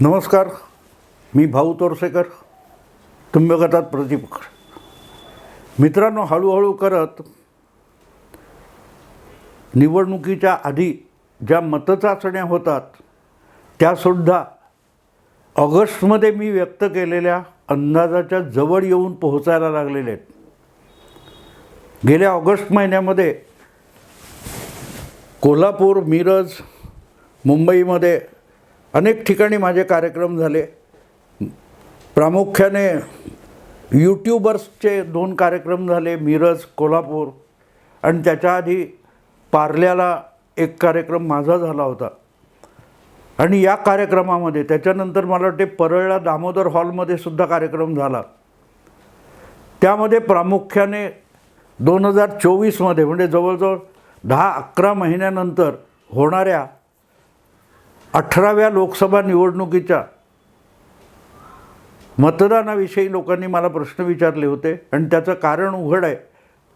नमस्कार मी भाऊ तोरसेकर तुम्ही प्रतिपक्ष मित्रांनो हळूहळू करत निवडणुकीच्या आधी ज्या मतचाचण्या होतात त्यासुद्धा ऑगस्टमध्ये मी व्यक्त केलेल्या अंदाजाच्या जवळ येऊन पोहोचायला लागलेले आहेत. गेल्या ऑगस्ट महिन्यामध्ये कोल्हापूर मिरज मुंबईमध्ये अनेक ठिकाणी माझे कार्यक्रम झाले. प्रामुख्याने यूट्यूबर्सचे दोन कार्यक्रम झाले मिरज कोल्हापूर. आणि त्याच्या आधी पार्ल्याला एक कार्यक्रम माझा झाला होता. आणि या कार्यक्रमामध्ये त्याच्यानंतर मला वाटते परळला दामोदर हॉलमध्ये सुद्धा कार्यक्रम झाला. त्यामध्ये प्रामुख्याने दोन हजार चोवीसमध्ये म्हणजे जवळजवळ दहा अकरा महिन्यानंतर होणाऱ्या अठराव्या लोकसभा निवडणुकीच्या मतदानाविषयी लोकांनी मला प्रश्न विचारले होते. आणि त्याचं कारण उघड आहे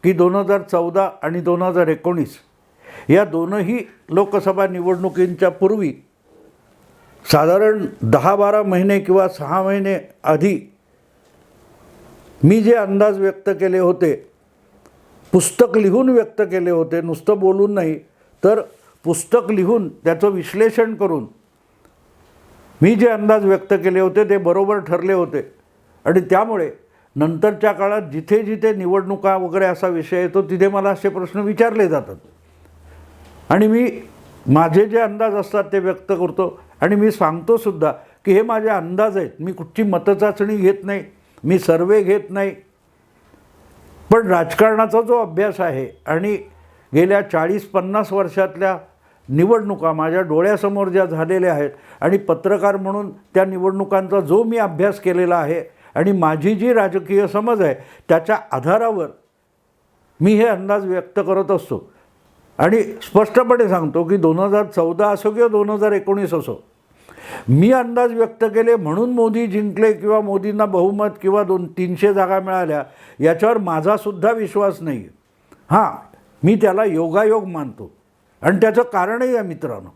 की दोन हजार चौदा आणि दोन हजार एकोणीस या दोनही लोकसभा निवडणुकींच्या पूर्वी साधारण दहा बारा महिने किंवा सहा महिने आधी मी जे अंदाज व्यक्त केले होते पुस्तक लिहून व्यक्त केले होते नुसतं बोलून नाही तर पुस्तक लिहून त्याचं विश्लेषण करून मी जे अंदाज व्यक्त केले होते ते बरोबर ठरले होते. आणि त्यामुळे नंतरच्या काळात जिथे जिथे निवडणुका वगैरे असा विषय येतो तिथे मला असे प्रश्न विचारले जातात. आणि मी माझे जे अंदाज असतात ते व्यक्त करतो. आणि मी सांगतो सुद्धा की हे माझे अंदाज आहेत. मी कुठची मतचाचणी घेत नाही. मी सर्वे घेत नाही. पण राजकारणाचा जो अभ्यास आहे आणि गेल्या चाळीस पन्नास वर्षातल्या निवडणुका माझ्या डोळ्यासमोर ज्या झालेल्या आहेत आणि पत्रकार म्हणून त्या निवडणुकांचा जो मी अभ्यास केलेला आहे आणि माझी जी राजकीय समज आहे त्याच्या आधारावर मी हे अंदाज व्यक्त करत असतो. आणि स्पष्टपणे सांगतो की दोन हजार चौदा असो किंवा दोन हजार एकोणीस असो मी अंदाज व्यक्त केले म्हणून मोदी जिंकले किंवा मोदींना बहुमत किंवा दोन तीनशे जागा मिळाल्या याच्यावर माझासुद्धा विश्वास नाही हां मी त्याला योगायोग मानतो. आणि त्याचं कारणही आहे मित्रांनो.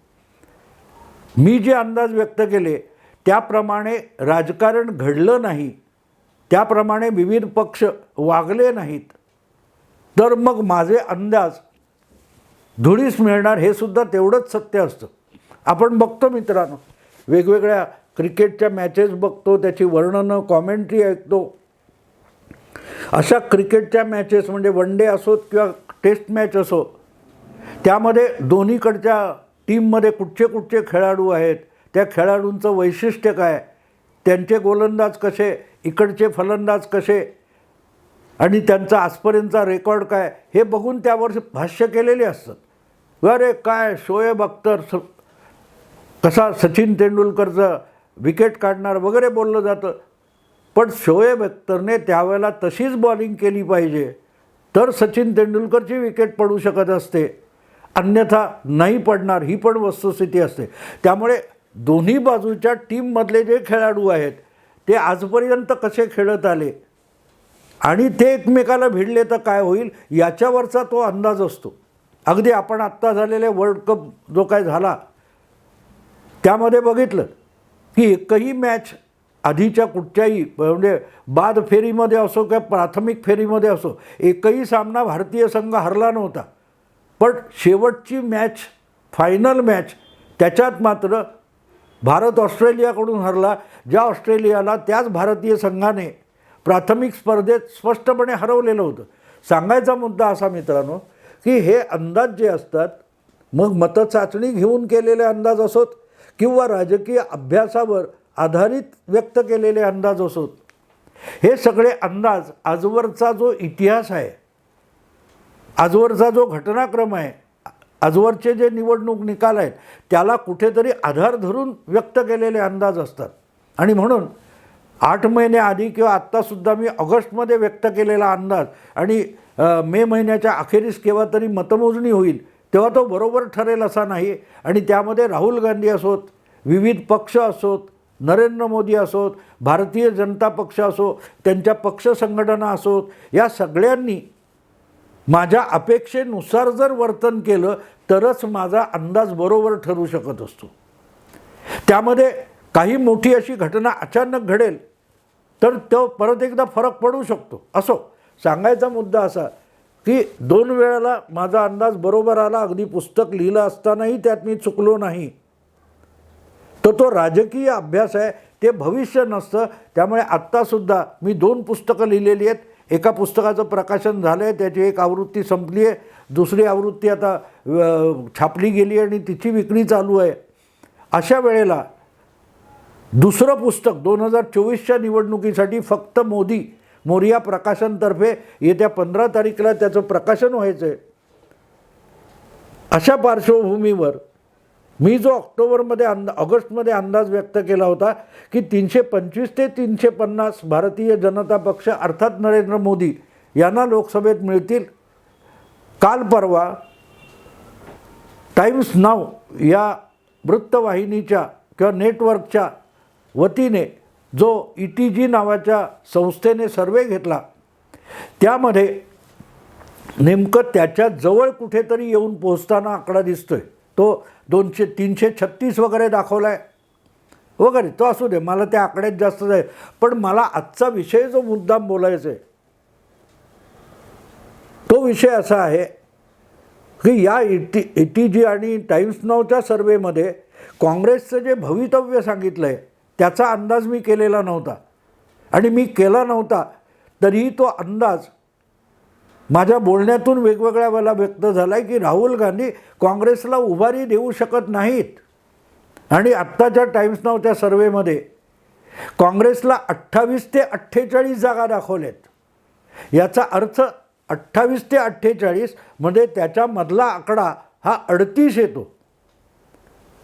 मी जे अंदाज व्यक्त केले त्याप्रमाणे राजकारण घडलं नाही त्याप्रमाणे विविध पक्ष वागले नाहीत तर मग माझे अंदाज धुळीस मिळणार हे सुद्धा तेवढंच सत्य असतं. आपण बघतो मित्रांनो वेगवेगळ्या क्रिकेटच्या मॅचेस बघतो त्याची वर्णनं कॉमेंट्री ऐकतो. अशा क्रिकेटच्या मॅचेस म्हणजे वन डे असोत किंवा टेस्ट मॅच असो त्यामध्ये दोन्हीकडच्या टीममध्ये कुठचे कुठचे खेळाडू आहेत त्या खेळाडूंचं वैशिष्ट्य काय त्यांचे गोलंदाज कसे इकडचे फलंदाज कसे आणि त्यांचा आजपर्यंतचा रेकॉर्ड काय हे बघून त्यावर भाष्य केलेले असतात. अरे काय शोएब अख्तर स कसा सचिन तेंडुलकरचं विकेट काढणार वगैरे बोललं जातं. पण शोएब अख्तरने त्यावेळेला तशीच बॉलिंग केली पाहिजे तर सचिन तेंडुलकरची विकेट पडू शकत असते. अन्यथा नाही पडणार. ही पण वस्तुस्थिती असते. त्यामुळे दोन्ही बाजूच्या टीममधले जे खेळाडू आहेत ते आजपर्यंत कसे खेळत आले आणि ते एकमेकाला भिडले तर काय होईल याच्यावरचा तो अंदाज असतो. अगदी आपण आत्ता झालेले वर्ल्ड कप जो काय झाला त्यामध्ये बघितलं की एकही मॅच आधीच्या कुठच्याही म्हणजे बाद फेरीमध्ये असो किंवा प्राथमिक फेरीमध्ये असो एकही सामना भारतीय संघ हरला नव्हता. पण शेवटची मॅच फायनल मॅच त्याच्यात मात्र भारत ऑस्ट्रेलियाकडून हरला ज्या ऑस्ट्रेलियाला त्याच भारतीय संघाने प्राथमिक स्पर्धेत स्पष्टपणे हरवलेलं होतं. सांगायचा मुद्दा असा मित्रांनो की हे अंदाज जे असतात मग मतचाचणी घेऊन केलेले अंदाज असोत किंवा राजकीय अभ्यासावर आधारित व्यक्त केलेले अंदाज असोत हे सगळे अंदाज आजवरचा जो इतिहास आहे आजवरचा जो घटनाक्रम आहे आजवरचे जे निवडणूक निकाल आहेत त्याला कुठेतरी आधार धरून व्यक्त केलेले अंदाज असतात. आणि म्हणून आठ महिने आधी किंवा आत्तासुद्धा मी ऑगस्टमध्ये व्यक्त केलेला अंदाज आणि मे महिन्याच्या अखेरीस केव्हा तरी मतमोजणी होईल तेव्हा तो बरोबर ठरेल असा नाही. आणि त्यामध्ये राहुल गांधी असोत विविध पक्ष असोत नरेंद्र मोदी असोत भारतीय जनता पक्ष असो त्यांच्या पक्ष संघटना असोत या सगळ्यांनी माझ्या अपेक्षेनुसार जर वर्तन केलं तरच माझा अंदाज बरोबर ठरू शकत असतो. त्यामध्ये काही मोठी अशी घटना अचानक घडेल तर तो परत एकदा फरक पडू शकतो. असो सांगायचा मुद्दा असा की दोन वेळेला माझा अंदाज बरोबर आला अगदी पुस्तक लिहिलं असतानाही त्यात मी चुकलो नाही. तर तो राजकीय अभ्यास आहे ते भविष्य नसतं त्यामुळे आत्तासुद्धा मी दोन पुस्तकं लिहिलेली आहेत एका पुस्तकाचं प्रकाशन झालं आहे त्याची एक आवृत्ती संपली आहे दुसरी आवृत्ती आता छापली गेली आणि तिची विक्री चालू आहे. अशा वेळेला दुसरं पुस्तक दोन हजार चोवीसच्या निवडणुकीसाठी फक्त मोदी मोरिया प्रकाशनतर्फे येत्या पंधरा तारीखला त्याचं प्रकाशन व्हायचं आहे अशा पार्श्वभूमीवर मी जो ऑक्टोबरमध्ये अंदा ऑगस्टमध्ये अंदाज व्यक्त केला होता की तीनशे पंचवीस ते तीनशे पन्नास भारतीय जनता पक्ष अर्थात नरेंद्र मोदी यांना लोकसभेत मिळतील. काल परवा टाइम्स नाव या वृत्तवाहिनीच्या किंवा नेटवर्कच्या वतीने जो ई टी जी नावाच्या संस्थेने सर्वे घेतला त्यामध्ये नेमकं त्याच्याजवळ कुठेतरी येऊन पोहोचताना आकडा दिसतोय. तो दोनशे तीनशे छत्तीस वगैरे दाखवला आहे वगैरे तो असू दे मला त्या आकड्यात जास्त जाईल पण मला आजचा विषय जो मुद्दाम बोलायचा आहे तो विषय असा आहे की या ET T E T G आणि टाईम्स नावच्या सर्वेमध्ये काँग्रेसचं जे भवितव्य सांगितलं आहे त्याचा अंदाज मी केलेला नव्हता. आणि मी केला नव्हता तरीही तो अंदाज माझ्या बोलण्यातून वेगवेगळ्या वेळेला व्यक्त झाला आहे की राहुल गांधी काँग्रेसला उभारी देऊ शकत नाहीत. आणि आत्ताच्या टाइम्स नावच्या सर्वेमध्ये काँग्रेसला अठ्ठावीस ते अठ्ठेचाळीस जागा दाखवल्यात. याचा अर्थ अठ्ठावीस ते अठ्ठेचाळीसमध्ये त्याच्यामधला आकडा हा अडतीस येतो.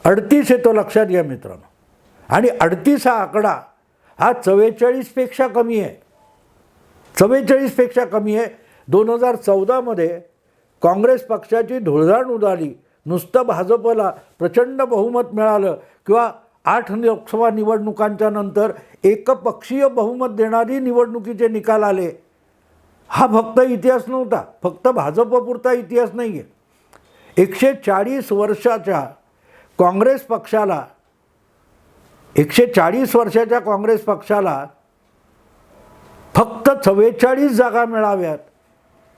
अडतीस येतो लक्षात घ्या मित्रांनो. आणि अडतीस हा आकडा हा चव्वेचाळीसपेक्षा कमी आहे. चव्वेचाळीसपेक्षा कमी आहे. दोन हजार चौदामध्ये काँग्रेस पक्षाची धुळधाण उडाली. नुसतं भाजपला प्रचंड बहुमत मिळालं. किंवा आठ लोकसभा निवडणुकांच्या नंतर एकपक्षीय बहुमत देणारी निवडणुकीचे निकाल आले. हा फक्त इतिहास नव्हता. फक्त भाजपपुरता इतिहास नाही आहे एकशे चाळीस वर्षाच्या काँग्रेस पक्षाला एकशे चाळीस वर्षाच्या काँग्रेस पक्षाला फक्त चव्वेचाळीस जागा मिळाव्यात.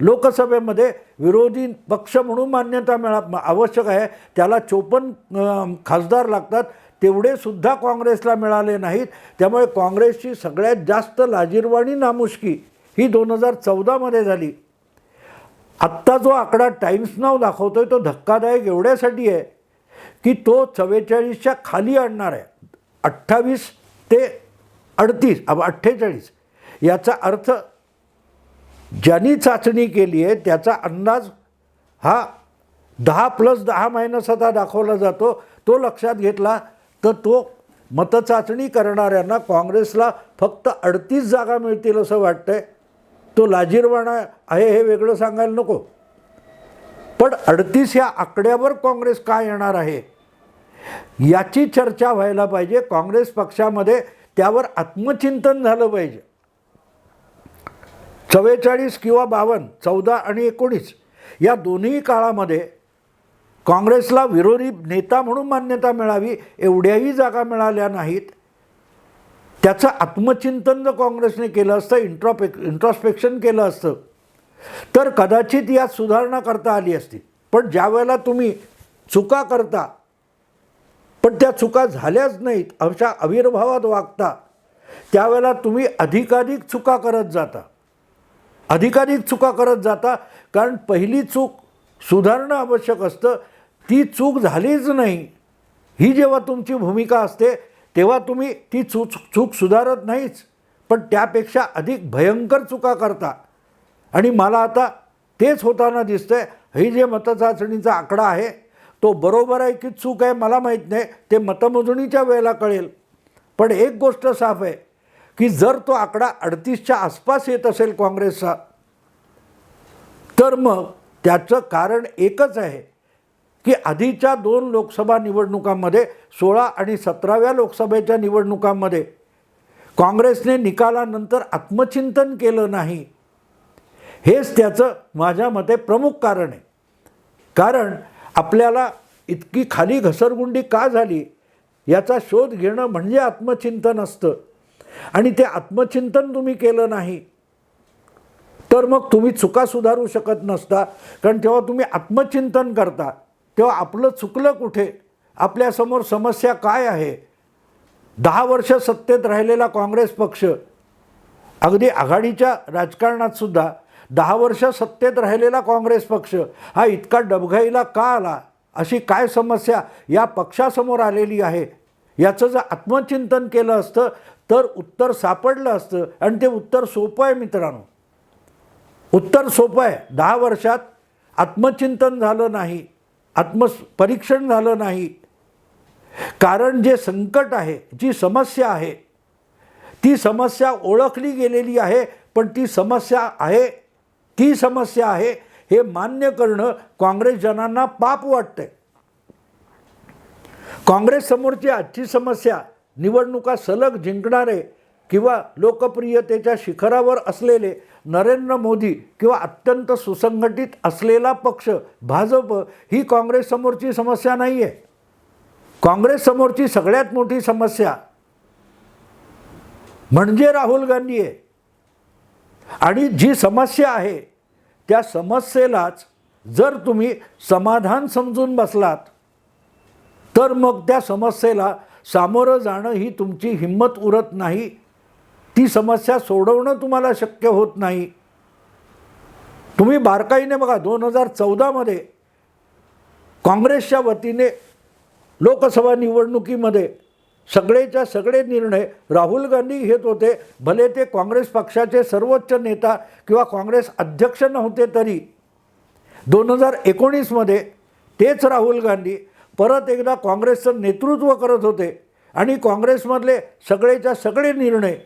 लोकसभेमध्ये विरोधी पक्ष म्हणून मान्यता मिळा आवश्यक आहे. त्याला चोपन्न खासदार लागतात. तेवढे सुद्धा काँग्रेसला मिळाले नाहीत. त्यामुळे काँग्रेसची सगळ्यात जास्त लाजीरवाणी नामुष्की ही दोन हजार चौदामध्ये झाली. आत्ता जो आकडा टाइम्स नाव दाखवतो आहे तो धक्कादायक एवढ्यासाठी आहे की तो चव्वेचाळीसच्या खाली आणणार आहे. अठ्ठावीस ते अडतीस अठ्ठेचाळीस. याचा अर्थ ज्यांनी चाचणी केली आहे त्याचा अंदाज हा दहा प्लस दहा मायनस आता दाखवला जातो. तो लक्षात घेतला तर तो मतचाचणी करणाऱ्यांना काँग्रेसला फक्त अडतीस जागा मिळतील असं वाटतंय. तो लाजीरवाणा आहे हे वेगळं सांगायला नको. पण अडतीस या आकड्यावर काँग्रेस का येणार आहे? याची चर्चा व्हायला पाहिजे. काँग्रेस पक्षामध्ये त्यावर आत्मचिंतन झालं पाहिजे. चव्वेचाळीस किंवा बावन्न चौदा आणि एकोणीस या दोन्ही काळामध्ये काँग्रेसला विरोधी नेता म्हणून मान्यता मिळावी एवढ्याही जागा मिळाल्या नाहीत. त्याचं आत्मचिंतन जर काँग्रेसने केलं असतं इंट्रॉपेक इंट्रॉस्पेक्शन केलं असतं तर कदाचित यात सुधारणा करता आली असती. पण ज्या वेळेला तुम्ही चुका करता पण त्या चुका झाल्याच नाहीत अशा आविर्भावात वागता त्यावेळेला तुम्ही अधिकाधिक चुका करत जाता. अधिकाधिक चुका करत जाता कारण पहिली चूक सुधारणं आवश्यक असतं. ती चूक झालीच नाही. ही जेव्हा तुमची भूमिका असते तेव्हा तुम्ही ती चूक चूक सुधारत नाहीच. पण त्यापेक्षा अधिक भयंकर चुका करता. आणि मला आता तेच होताना दिसतंय. ही जे मतचाचणीचा आकडा आहे तो बरोबर आहे की चूक आहे मला माहीत नाही. ते मतमोजणीच्या वेळेला कळेल. पण एक गोष्ट साफ आहे. की जर तो आकडा अडतीसच्या आसपास येत असेल काँग्रेसचा तर मग त्याचं कारण एकच आहे की आधीच्या दोन लोकसभा निवडणुकांमध्ये सोळा आणि सतराव्या लोकसभेच्या निवडणुकांमध्ये काँग्रेसने निकालानंतर आत्मचिंतन केलं नाही. हेच त्याचं माझ्या मते प्रमुख कारण आहे. कारण आपल्याला इतकी खाली घसरगुंडी का झाली? याचा शोध घेणं म्हणजे आत्मचिंतन असतं. आणि ते आत्मचिंतन तुम्ही केलं नाही तर मग तुम्ही चुका सुधारू शकत नसता. कारण तेव्हा तुम्ही आत्मचिंतन करता. तेव्हा आपलं चुकलं कुठे? आपल्यासमोर समस्या काय आहे? दहा वर्ष सत्तेत राहिलेला काँग्रेस पक्ष अगदी आघाडीच्या राजकारणात सुद्धा दहा वर्ष सत्तेत राहिलेला काँग्रेस पक्ष हा इतका डबघाईला का आला? अशी काय समस्या या पक्षासमोर आलेली आहे? याचं जर आत्मचिंतन केलं असतं तर उत्तर सापडलं असतं आणि ते उत्तर सोपं आहे मित्रांनो. उत्तर सोपं आहे. दहा वर्षात आत्मचिंतन झालं नाही आत्मपरीक्षण झालं नाही. कारण जे संकट आहे जी समस्या आहे ती समस्या ओळखली गेलेली आहे पण ती समस्या आहे ती समस्या आहे हे मान्य करणं काँग्रेस जनांना पाप वाटतंय. काँग्रेससमोरची आजची समस्या निवडणुका सलग जिंकणारे किंवा लोकप्रियतेच्या शिखरावर असलेले नरेंद्र मोदी किंवा अत्यंत सुसंघटित असलेला पक्ष भाजप ही काँग्रेससमोरची समस्या नाही आहे काँग्रेससमोरची सगळ्यात मोठी समस्या म्हणजे राहुल गांधी आहे आणि जी समस्या आहे त्या समस्येलाच जर तुम्ही समाधान समजून बसलात तर मग त्या समस्येला सामोरं जाणं ही तुमची हिंमत उरत नाही. ती समस्या सोडवणं तुम्हाला शक्य होत नाही. तुम्ही बारकाईने बघा दोन हजार चौदामध्ये काँग्रेसच्या वतीने लोकसभा निवडणुकीमध्ये सगळेच्या सगळे निर्णय राहुल गांधी घेत होते. भले ते काँग्रेस पक्षाचे सर्वोच्च नेता किंवा काँग्रेस अध्यक्ष नव्हते तरी. दोन हजार एकोणीसमध्ये तेच राहुल गांधी परत एकदा काँग्रेसचं नेतृत्व करत होते आणि काँग्रेसमधले सगळेच्या सगळे निर्णय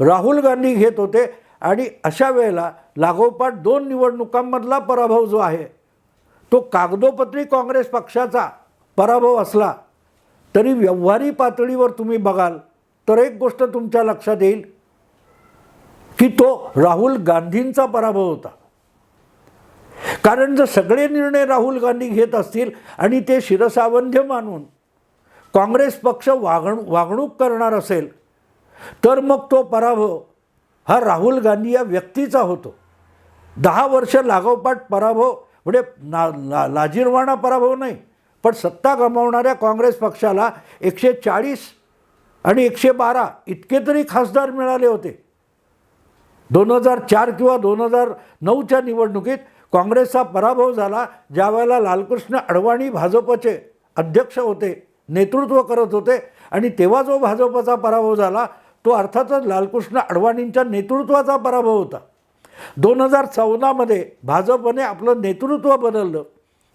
राहुल गांधी घेत होते आणि अशा वेळेला लागोपाठ दोन निवडणुकांमधला पराभव जो आहे तो कागदोपत्री काँग्रेस पक्षाचा पराभव असला तरी व्यवहारी पातळीवर तुम्ही बघाल तर एक गोष्ट तुमच्या लक्षात येईल की तो राहुल गांधींचा पराभव होता. कारण जर सगळे निर्णय राहुल गांधी घेत असतील आणि ते शिरसावंध्य मानून काँग्रेस पक्ष वागण वागणूक करणार असेल तर मग तो पराभव हा राहुल गांधी या व्यक्तीचा होतो. दहा वर्ष लागोपाठ पराभव म्हणजे ना ला लाजीरवाणा पराभव नाही पण सत्ता गमावणाऱ्या काँग्रेस पक्षाला एकशे चाळीस आणि एकशे बारा इतके तरी खासदार मिळाले होते. दोन हजार चार किंवा दोन हजार नऊच्या निवडणुकीत काँग्रेसचा पराभव झाला ज्यावेळेला लालकृष्ण अडवाणी भाजपचे अध्यक्ष होते नेतृत्व करत होते आणि तेव्हा जो भाजपचा पराभव झाला तो अर्थातच लालकृष्ण अडवाणींच्या नेतृत्वाचा पराभव होता. दोन हजार चौदामध्ये भाजपने आपलं नेतृत्व बदललं.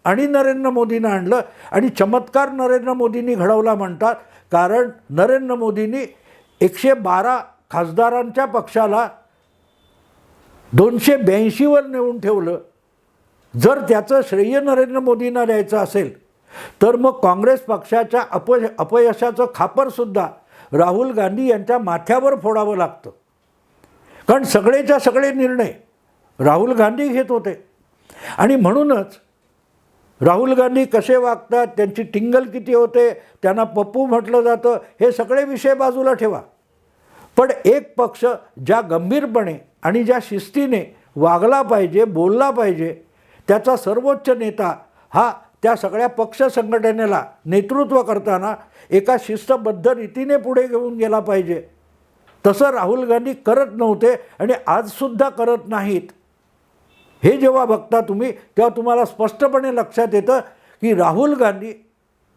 आणि नरेंद्र मोदींना आणलं आणि चमत्कार नरेंद्र मोदींनी घडवला म्हणतात कारण नरेंद्र मोदींनी एकशे बारा खासदारांच्या पक्षाला दोनशे ब्याऐंशीवर नेऊन ठेवलं. जर त्याचं श्रेय नरेंद्र मोदींना द्यायचं असेल तर मग काँग्रेस पक्षाच्या अपय अपयशाचं खापरसुद्धा राहुल गांधी यांच्या माथ्यावर फोडावं लागतं. कारण सगळेच्या सगळे निर्णय राहुल गांधी घेत होते. आणि म्हणूनच राहुल गांधी कसे वागतात त्यांची टिंगल किती होते त्यांना पप्पू म्हटलं जातं हे सगळे विषय बाजूला ठेवा. पण एक पक्ष ज्या गंभीरपणे आणि ज्या शिस्तीने वागला पाहिजे बोलला पाहिजे त्याचा सर्वोच्च नेता हा त्या सगळ्या पक्ष संघटनेला नेतृत्व करताना एका शिस्तबद्ध रीतीने पुढे घेऊन गेला पाहिजे. तसं राहुल गांधी करत नव्हते आणि आजसुद्धा करत नाहीत. हे जेव्हा बघता तुम्ही तेव्हा तुम्हाला स्पष्टपणे लक्षात येतं की राहुल गांधी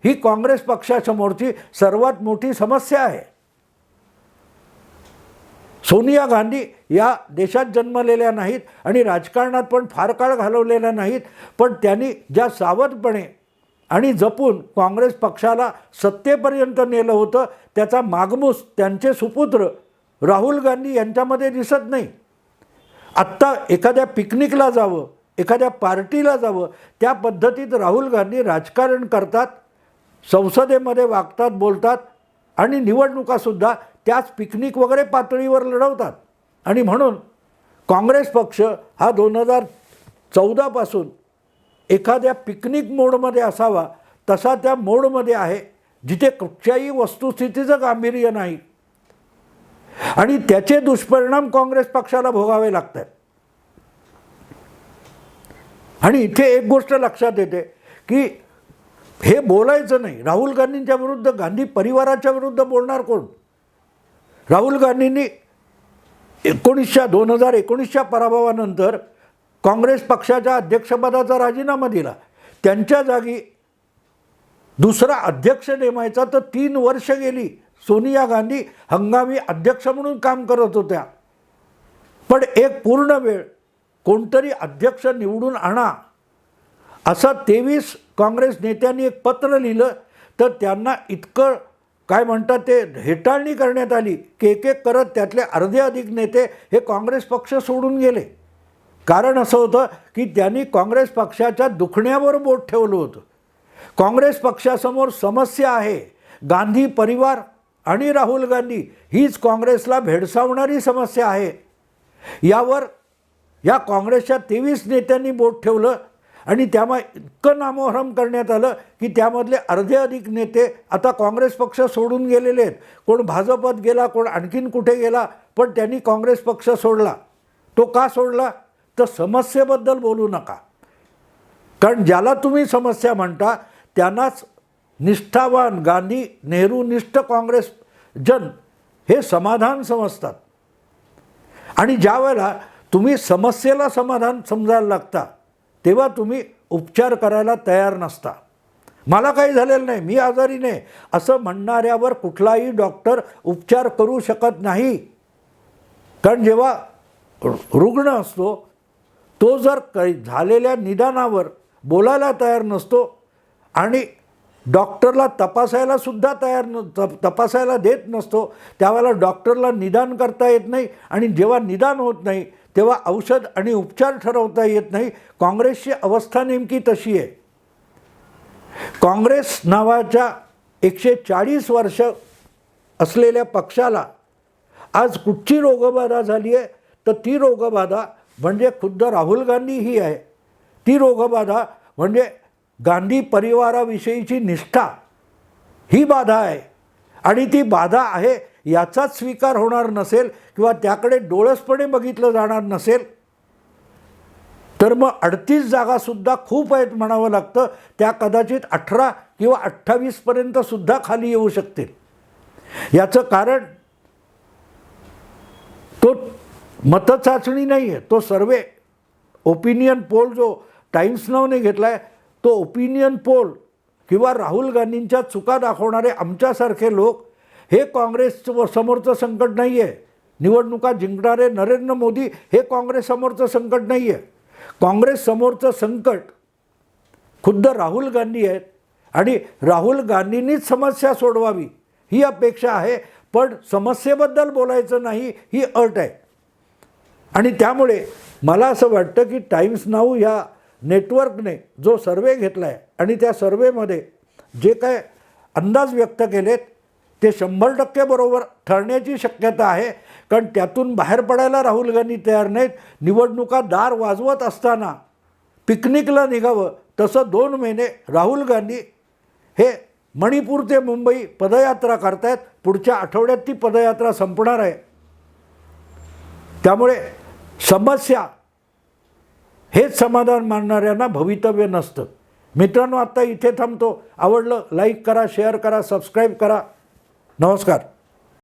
ही काँग्रेस पक्षासमोरची सर्वात मोठी समस्या आहे. सोनिया गांधी या देशात जन्मलेल्या नाहीत आणि राजकारणात पण फार काळ घालवलेल्या नाहीत. पण त्यांनी ज्या सावधपणे आणि जपून काँग्रेस पक्षाला सत्तेपर्यंत नेलं होतं त्याचा मागमूस त्यांचे सुपुत्र राहुल गांधी यांच्यामध्ये दिसत नाही. आत्ता एखाद्या पिकनिकला जावं एखाद्या पार्टीला जावं त्या पद्धतीत राहुल गांधी राजकारण करतात संसदेमध्ये वागतात बोलतात आणि निवडणुकासुद्धा त्याच पिकनिक वगैरे पातळीवर लढवतात. आणि म्हणून काँग्रेस पक्ष हा दोन हजार चौदापासून एखाद्या पिकनिक मोडमध्ये असावा तसा त्या मोडमध्ये आहे जिथे कुठच्याही वस्तुस्थितीचं गांभीर्य नाही. आणि त्याचे दुष्परिणाम काँग्रेस पक्षाला भोगावे लागतात. आणि इथे एक गोष्ट लक्षात येते की हे बोलायचं नाही. राहुल गांधींच्या विरुद्ध गांधी परिवाराच्या विरुद्ध बोलणार कोण? राहुल गांधींनी एकोणीसच्या दोन हजार एकोणीसच्या पराभवानंतर काँग्रेस पक्षाच्या अध्यक्षपदाचा राजीनामा दिला. त्यांच्या जागी दुसरा अध्यक्ष नेमायचा तर तीन वर्ष गेली. सोनिया गांधी हंगामी अध्यक्ष म्हणून काम करत होत्या. पण एक पूर्ण वेळ कोणतरी अध्यक्ष निवडून आणा असं तेवीस काँग्रेस नेत्यांनी एक पत्र लिहिलं. तर त्यांना इतकं काय म्हणतात ते? हेटाळणी करण्यात आली. की एक एक करत त्यातले अर्धे अधिक नेते हे काँग्रेस पक्ष सोडून गेले. कारण असं होतं की त्यांनी काँग्रेस पक्षाच्या दुखण्यावर बोट ठेवलं होतं. काँग्रेस पक्षासमोर समस्या आहे. गांधी परिवार आणि राहुल गांधी हीच काँग्रेसला भेडसावणारी समस्या आहे. यावर या काँग्रेसच्या तेवीस नेत्यांनी बोट ठेवलं. आणि त्यामुळे इतकं नामोहरम करण्यात आलं की त्यामधले अर्धे अधिक नेते आता काँग्रेस पक्ष सोडून गेलेले आहेत. कोण भाजपात गेला कोण आणखीन कुठे गेला पण त्यांनी काँग्रेस पक्ष सोडला. तो का सोडला? तर समस्येबद्दल बोलू नका. कारण ज्याला तुम्ही समस्या म्हणता त्यांनाच निष्ठावान गांधी नेहरूनिष्ठ काँग्रेस जन हे समाधान समजतात. आणि ज्या वेळेला तुम्ही समस्येला समाधान समजायला लागता तेव्हा तुम्ही उपचार करायला तयार नसता. मला काही झालेलं नाही मी आजारी नाही. असं म्हणणाऱ्यावर कुठलाही डॉक्टर उपचार करू शकत नाही. कारण जेव्हा रुग्ण असतो तो जर काही झालेल्या निदानावर बोलायला तयार नसतो आणि डॉक्टरला तपासायला सुद्धा तयार न तप तपासायला देत नसतो त्यावेळेला डॉक्टरला निदान करता येत नाही आणि जेव्हा निदान होत नाही तेव्हा औषध आणि उपचार ठरवता येत नाही. काँग्रेसची अवस्था नेमकी तशी आहे. काँग्रेस नावाच्या एकशे चाळीस वर्ष असलेल्या पक्षाला आज कुठची रोगबाधा झाली आहे? तर ती रोगबाधा म्हणजे खुद्द राहुल गांधी ही आहे. ती रोगबाधा म्हणजे गांधी परिवाराविषयीची निष्ठा ही बाधा आहे. आणि ती बाधा आहे याचाच स्वीकार होणार नसेल किंवा त्याकडे डोळसपणे बघितलं जाणार नसेल तर मग अडतीस जागासुद्धा खूप आहेत म्हणावं लागतं. त्या कदाचित अठरा किंवा अठ्ठावीसपर्यंतसुद्धा खाली येऊ शकतील. याचं कारण तो मतचाचणी नाही आहे तो सर्वे ओपिनियन पोल जो टाइम्स नावने घेतला आहे तो ओपिनियन पोल किंवा राहुल गांधींच्या चुका दाखवणारे आमच्यासारखे लोक हे काँग्रेसचं समोरचं संकट नाही आहे निवडणुका जिंकणारे नरेंद्र मोदी हे काँग्रेस समोरचं संकट नाही आहे काँग्रेस समोरचं संकट खुद्द राहुल गांधी आहेत आणि राहुल गांधींनीच समस्या सोडवावी ही अपेक्षा आहे पण समस्येबद्दल बोलायचं नाही ही अट आहे. आणि त्यामुळे मला असं वाटतं की टाईम्स नाऊ ह्या नेटवर्कने जो सर्वे घेतला आहे आणि त्या सर्वेमध्ये जे काय अंदाज व्यक्त केलेत ते शंभर टक्के बरोबर ठरण्याची शक्यता आहे. कारण त्यातून बाहेर पडायला राहुल गांधी तयार नाहीत. निवडणुका दार वाजवत असताना पिकनिकला निघावं तसं दोन महिने राहुल गांधी हे मणिपूर ते मुंबई पदयात्रा करतायत. पुढच्या आठवड्यात ती पदयात्रा संपणार आहे. त्यामुळे समस्या हेच समाधान मानणाऱ्यांना भवितव्य नसतं. मित्रांनो आत्ता इथे थांबतो. आवडलं लाईक करा शेअर करा सबस्क्राईब करा. नमस्कार